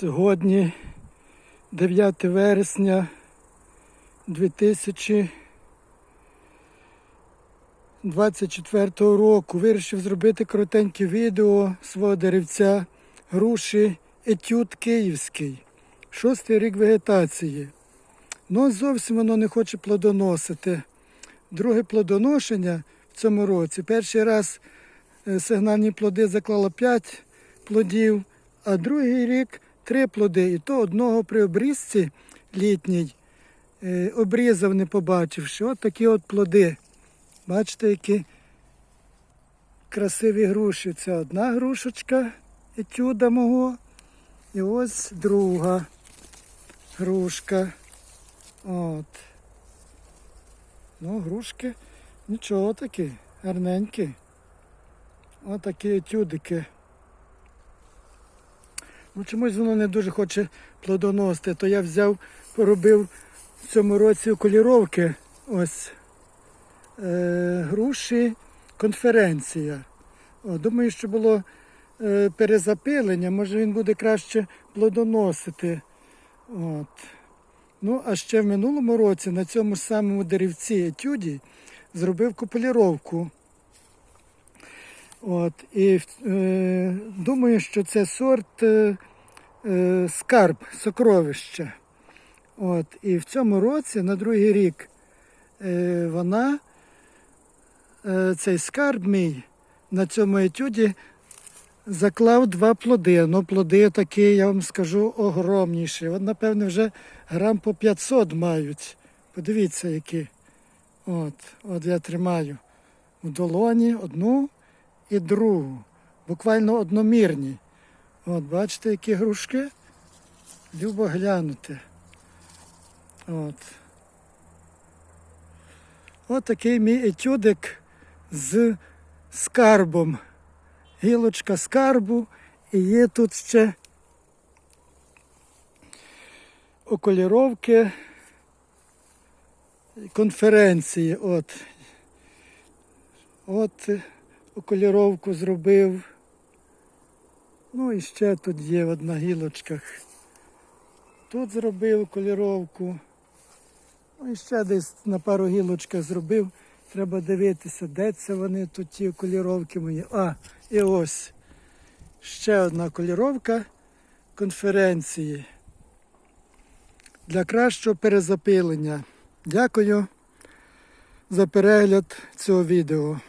Сьогодні 9 вересня 2024 року. Вирішив зробити коротеньке відео свого деревця груші етюд київський. Шостий рік вегетації. Ну, зовсім воно не хоче плодоносити. Друге плодоношення в цьому році. Перший раз е, сигнальні плоди заклало 5 плодів, а другий рік 3 плоди. І то одного при обрізці літній е, обрізав, не побачивши. От такі от плоди. Бачите, які красиві груші. Це одна грушечка етюда мого. І ось друга грушка. От. Ну, грушки нічого такі, гарненькі. Отакі етюдики. Ну, чомусь воно не дуже хоче плодоносити, то я взяв, поробив в цьому році окуліровки. Ось е, груші конференція. О, думаю, що було е, перезапилення, може він буде краще плодоносити. От. Ну, а ще в минулому році на цьому самому деревці етюді зробив куполіровку. От, і е, думаю, що це сорт е, е, скарб, сокровище. От, і в цьому році, на другий рік, е, вона, е, цей скарб мій на цьому етюді заклав два плоди. Ну, плоди такі, я вам скажу, огромніші. От, напевне, вже грам по 500 мають. Подивіться, які. От, от я тримаю у долоні одну і другу. Буквально одномірні. От, бачите, які грушки? Любо глянути. От. От такий мій етюдик з скарбом. Гілочка скарбу і є тут ще окуліровки конференції. От. От окуліровку зробив. Ну і ще тут є от на гілочках. Тут зробив окуліровку. Ну і ще десь на пару гілочках зробив. Треба дивитися, де це вони тут ті окуліровки мої. А, і ось ще одна окуліровка конференції для кращого перезапилення. Дякую за перегляд цього відео.